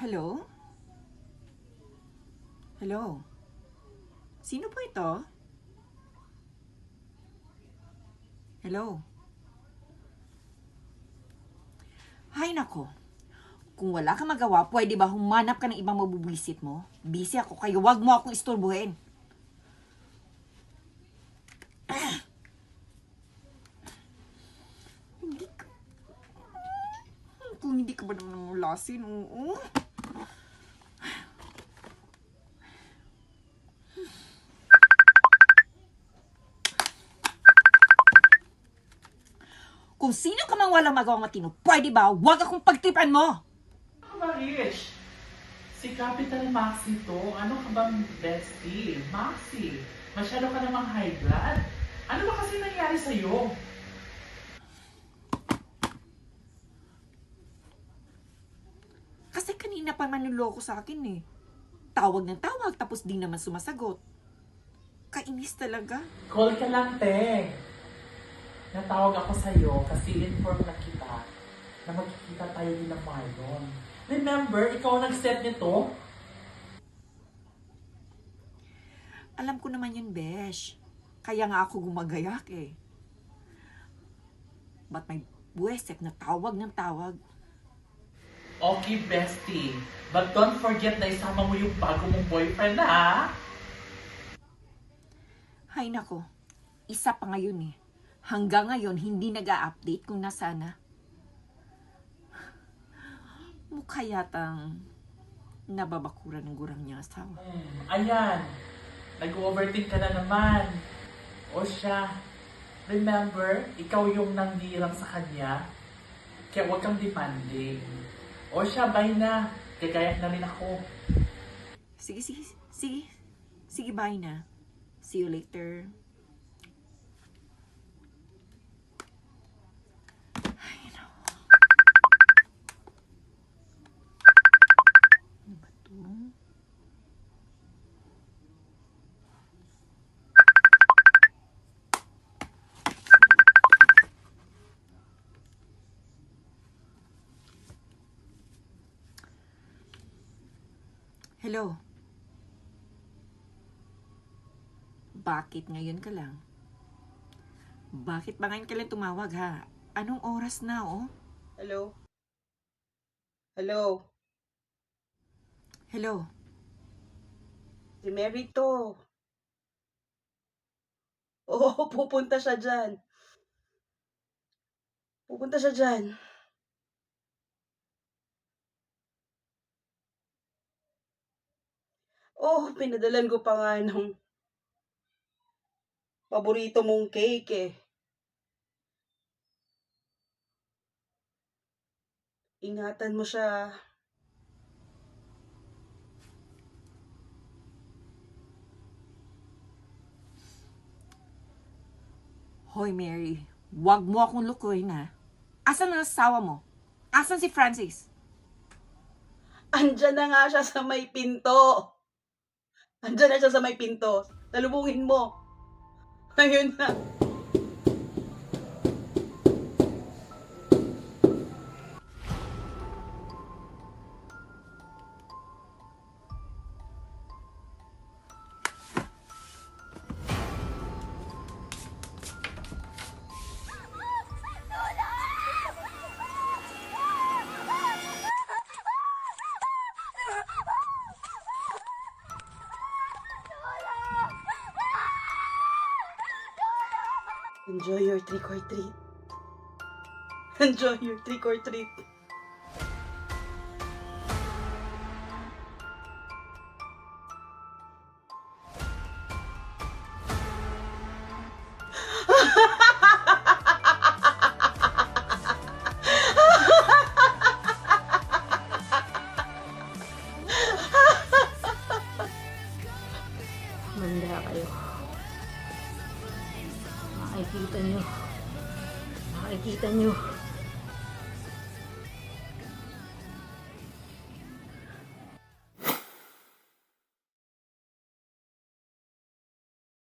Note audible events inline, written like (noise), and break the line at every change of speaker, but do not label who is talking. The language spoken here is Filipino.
Hello? Hello? Sino po ito? Hello? Hay nako. Kung wala ka magawa, pwede ba humanap ka ng ibang mabubwisit mo? Busy ako, kaya wag mo akong ka... Kung hindi ka ba naman lasin, oo. Kung sino ka mang walang magawang matino, pwede ba wag akong pagtripan mo?
Marish, si Capital Maxi to. Ano ka bang bestie? Maxi, masyado ka namang high blood. Ano ba kasi nangyari sa'yo?
Kasi kanina pa manluloko sa akin eh. Tawag ng tawag tapos di naman sumasagot. Kainis talaga.
Call ka lang, te. Natawag ako sa'yo kasi inform na kita na magkikita tayo ng Marlon. Remember, ikaw ang nag-set nito?
Alam ko naman yun, Besh. Kaya nga ako gumagayak eh. Ba't may buwesek na tawag ng tawag?
Okay, bestie. But don't forget na isama mo yung bago mong boyfriend, ha?
Hay nako, isa pa ngayon eh. Hanggang ngayon, hindi nag update kung nasana. Mukha yatang nababakuran ng gurang niya asawa.
Hmm, ayan. Nag-overthink ka na naman. O siya. Remember, ikaw yung nangdirang sa kanya. Kaya huwag kang demanding. O siya, bye na. Gagayak na rin ako.
Sige, sige, sige. Sige, bye na. See you later. Ay, nako. Ano ba to? Hello? Bakit ngayon ka lang? Bakit ba ngayon ka lang tumawag ha? Anong oras na oh?
Hello? Hello?
Hello?
Si Mary to. (laughs) Oo, pupunta siya dyan. Pupunta siya dyan. Oh, pinadalan ko pa nga ng paborito mong cake eh. Ingatan mo siya.
Hoy Mary, wag mo akong lukuhin ha. Asan ang asawa mo? Asan si Francis?
Andyan na nga siya sa may pinto. Andyan na siya sa may pinto. Talubungin mo. (laughs) Ayun na. Enjoy your trick or treat. (laughs) Enjoy your trick or treat.
Makikita nyo.